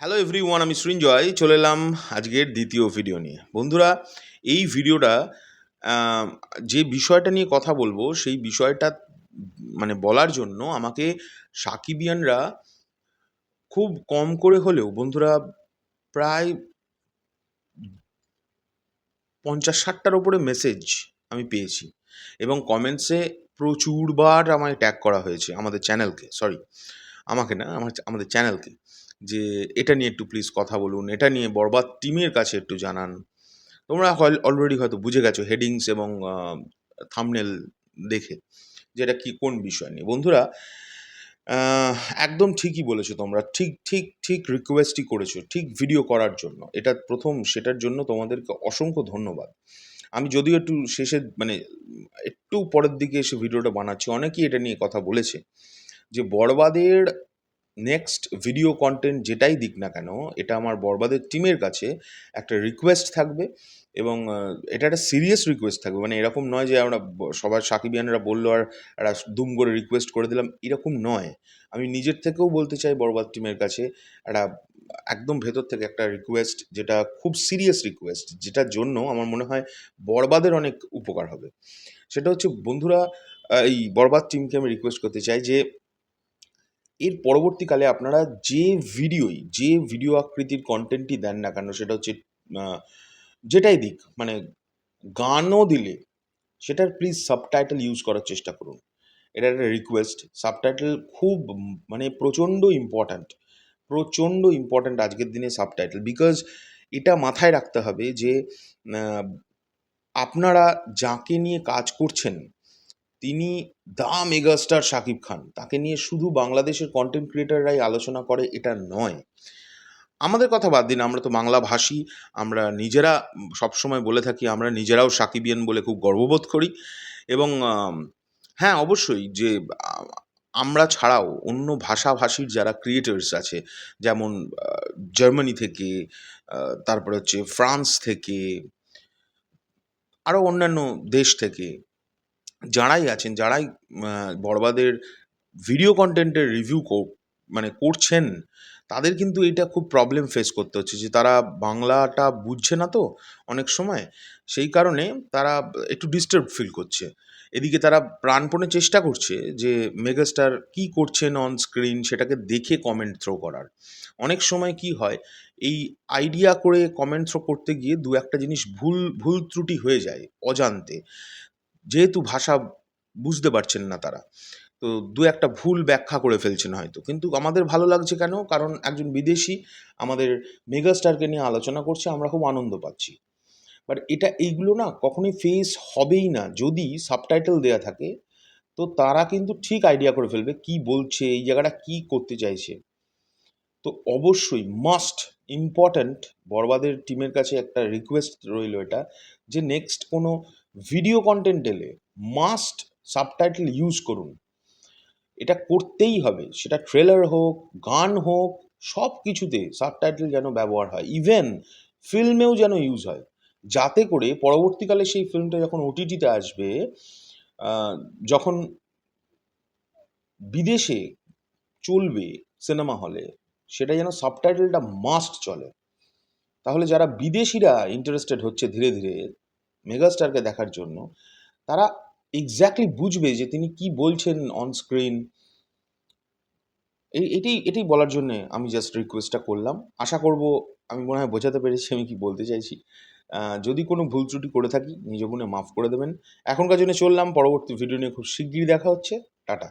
Hello every one আমি সৃঞ্জয়। চলে এলাম আজকের দ্বিতীয় ভিডিও নিয়ে। বন্ধুরা, এই ভিডিওটা যে বিষয়টা নিয়ে কথা বলব, সেই বিষয়টা মানে বলার জন্য আমাকে সাকিবিয়ানরা খুব কম করে হলেও, বন্ধুরা, প্রায় পঞ্চাশ ষাটটার ওপরে মেসেজ আমি পেয়েছি। এবং কমেন্টসে প্রচুরবার আমায় ট্যাগ করা হয়েছে, আমাদের চ্যানেলকে সরি আমাকে না, আমার, আমাদের চ্যানেলকে যে এটা নিয়ে একটু প্লিজ কথা বলুন, এটা নিয়ে বরবাদ টিমের কাছে একটু জানান। তোমরা অলরেডি হয়তো বুঝে গেছো হেডিংস এবং থামনেল দেখে যে এটা কি, কোন বিষয় নিয়ে। বন্ধুরা একদম ঠিকই বলেছ তোমরা, ঠিক ঠিক ঠিক রিকোয়েস্টই করেছ, ঠিক ভিডিও করার জন্য। এটা প্রথম, সেটার জন্য তোমাদেরকে অসংখ্য ধন্যবাদ। আমি যদিও একটু শেষে মানে একটু পরের দিকে এসে ভিডিওটা বানাচ্ছি, অনেকেই এটা নিয়ে কথা বলেছে যে বরবাদের নেক্সট ভিডিও কন্টেন্ট যেটাই দিক না কেন, এটা আমার বরবাদের টিমের কাছে একটা রিকোয়েস্ট থাকবে এবং এটা একটা সিরিয়াস রিকোয়েস্ট থাকবে। মানে এরকম নয় যে আমরা সবার সাকিবিয়ানরা বলল আর একটা দুম করে রিকোয়েস্ট করে দিলাম, এরকম নয়। আমি নিজের থেকেও বলতে চাই বরবাদ টিমের কাছে, একটা একদম ভেতর থেকে একটা রিকোয়েস্ট যেটা খুব সিরিয়াস রিকোয়েস্ট যেটার জন্য আমার মনে হয় বরবাদের অনেক উপকার হবে। সেটা হচ্ছে বন্ধুরা এই বরবাদ টিমকে আমি রিকোয়েস্ট করতে চাই যে এর পরবর্তীকালে আপনারা যে ভিডিওই, যে ভিডিও আকৃতির কন্টেন্টই দেন না কেন, সেটা হচ্ছে যেটাই দিক মানে গানও দিলে সেটার প্লিজ সাবটাইটেল ইউজ করার চেষ্টা করুন। এটা একটা রিকোয়েস্ট সাবটাইটেল খুব মানে প্রচণ্ড ইম্পর্ট্যান্ট প্রচণ্ড ইম্পর্ট্যান্ট আজকের দিনে সাবটাইটেল বিকজ এটা মাথায় রাখতে হবে যে আপনারা যাকে নিয়ে কাজ করছেন তিনি দ্য মেগাস্টার শাকিব খান। তাকে নিয়ে শুধু বাংলাদেশের কন্টেন্ট ক্রিয়েটাররাই আলোচনা করে, এটা নয়। আমাদের কথা বাদ দিন, আমরা তো বাংলা ভাষী, আমরা নিজেরা সবসময় বলে থাকি, আমরা নিজেরাও সাকিবিয়ান বলে খুব গর্ববোধ করি। এবং হ্যাঁ অবশ্যই যে আমরা ছাড়াও অন্য ভাষাভাষীর যারা ক্রিয়েটার্স আছে, যেমন জার্মানি থেকে তারপরে হচ্ছে ফ্রান্স থেকে, আরও অন্যান্য দেশ থেকে যারাই আছেন, যারাই বড়বাদের ভিডিও কন্টেন্টের রিভিউ মানে করছেন, তাদের কিন্তু এটা খুব প্রবলেম ফেস করতে হচ্ছে যে তারা বাংলাটা বুঝছে না তো অনেক সময়। সেই কারণে তারা একটু ডিস্টার্ব ফিল করছে। এদিকে তারা প্রাণপণে চেষ্টা করছে যে মেগাস্টার কি করছেন অন স্ক্রিন সেটাকে দেখে কমেন্ট থ্রো করার। অনেক সময় কি হয়, এই আইডিয়া করে কমেন্ট থ্রো করতে গিয়ে দু একটা জিনিস ভুল ভুল ত্রুটি হয়ে যায় অজান্তে। যেহেতু ভাষা বুঝতে পারছেন না তারা। তো দু একটা ভুল ব্যাখ্যা করে ফেলছেন হয়তো। কিন্তু আমাদের ভালো লাগছে কেন? কারণ একজন বিদেশি আমাদের মেগাস্টারকে নিয়ে আলোচনা করছে, আমরা খুব আনন্দ পাচ্ছি। বাট এটা এইগুলো না কখনোই ফেস হবেই না। যদি সাবটাইটেল দেয়া থাকে, তো তারা কিন্তু ঠিক আইডিয়া করে ফেলবে কি বলছে, এই জায়গাটা কি করতে চাইছে। তো অবশ্যই মাস্ট ইম্পর্ট্যান্ট বরবাদের টিমের কাছে একটা রিকোয়েস্ট রইল এটা, যে নেক্সট কোনো ভিডিও কন্টেন্ট এলে মাস্ট সাবটাইটেল ইউজ করুন। এটা করতেই হবে। সেটা ট্রেলার হোক, গান হোক সব কিছুতে সাবটাইটেল যেন ব্যবহার হয়। ইভেন ফিল্মেও যেন ইউজ হয়। যাতে করে পরবর্তীকালে সেই ফিল্মটা যখন ওটিটিতে আসবে যখন বিদেশে চলবে সিনেমা হলে সেটা যেন সাবটাইটেলটা মাস্ট চলে। তাহলে যারা বিদেশিরা ইন্টারেস্টেড হচ্ছে ধীরে ধীরে মেগাস্টারকে দেখার জন্য, তারা এক্স্যাক্টলি বুঝবে যে তিনি কি বলছেন অন স্ক্রিন এই এটাই এটাই বলার জন্য আমি জাস্ট রিকোয়েস্টটা করলাম। আশা করব আমি মনে হয় বোঝাতে পেরেছি, আমি কি বলতে চাইছি। যদি কোনো ভুল ত্রুটি করে থাকি, নিজ গুণে মাফ করে দেবেন। এখনকার জন্য চললাম, পরবর্তী ভিডিও নিয়ে খুব শিগগিরই দেখা হচ্ছে। টাটা।